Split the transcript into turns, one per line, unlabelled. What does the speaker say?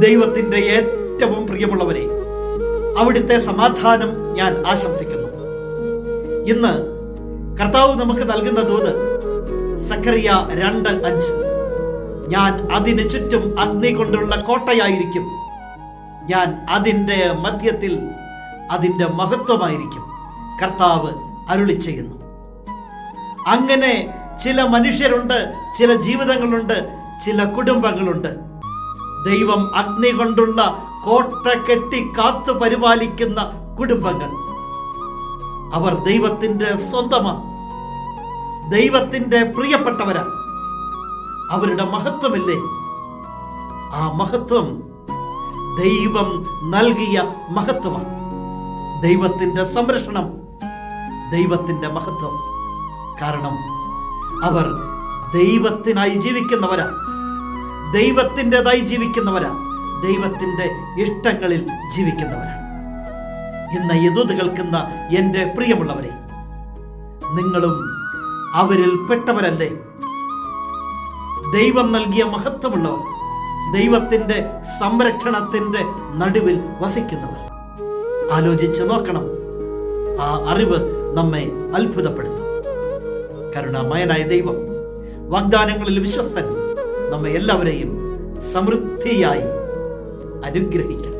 ദൈവത്തിന്റെ ഏറ്റവും പ്രിയമുള്ളവരെ അവിടുത്തെ സമാധാനം ഞാൻ ആശംസിക്കുന്നു. ഇന്ന് കർത്താവ് നമുക്ക് നൽകുന്ന തോത് സക്കറിയ രണ്ട് അഞ്ച്. ഞാൻ അതിന് ചുറ്റും അഗ്നി കൊണ്ടുള്ള കോട്ടയായിരിക്കും. ഞാൻ അതിന്റെ മധ്യത്തിൽ അതിന്റെ മഹത്വമായിരിക്കും കർത്താവ് അരുളി ചെയ്യുന്നു. അങ്ങനെ ചില മനുഷ്യരുണ്ട് ചില ജീവിതങ്ങളുണ്ട് ചില കുടുംബങ്ങളുണ്ട്. ദൈവം അഗ്നി കൊണ്ടുള്ള കോട്ട കെട്ടി കാത്തു പരിപാലിക്കുന്ന കുടുംബങ്ങൾ. അവർ ദൈവത്തിന്റെ സ്വന്തമാണ്. ദൈവത്തിന്റെ പ്രിയപ്പെട്ടവരാണ് അവരുടെ മഹത്വമില്ലേ? ആ മഹത്വം ദൈവം നൽകിയ മഹത്വമാണ്. ദൈവത്തിന്റെ സംരക്ഷണം ദൈവത്തിന്റെ മഹത്വം. കാരണം അവർ ദൈവത്തിനായി ജീവിക്കുന്നവരാ. ദൈവത്തിന്റെതായി ജീവിക്കുന്നവരാണ് ദൈവത്തിന്റെ ഇഷ്ടങ്ങളിൽ ജീവിക്കുന്നവരാണ് ഇന്ന് യദൂത് കേൾക്കുന്ന എന്റെ പ്രിയമുള്ളവരെ നിങ്ങളും അവരിൽ പെട്ടവരല്ലേ? ദൈവം നൽകിയ മഹത്വമുള്ളവർ ദൈവത്തിന്റെ സംരക്ഷണത്തിന്റെ നടുവിൽ വസിക്കുന്നവർ. ആലോചിച്ച് നോക്കണം. ആ അറിവ് നമ്മെ അത്ഭുതപ്പെടുത്തും. കരുണാമയനായ ദൈവം വാഗ്ദാനങ്ങളിൽ വിശ്വസ്തൻ. നമ്മെ എല്ലാവരെയും സമൃദ്ധിയായി അനുഗ്രഹിക്കണം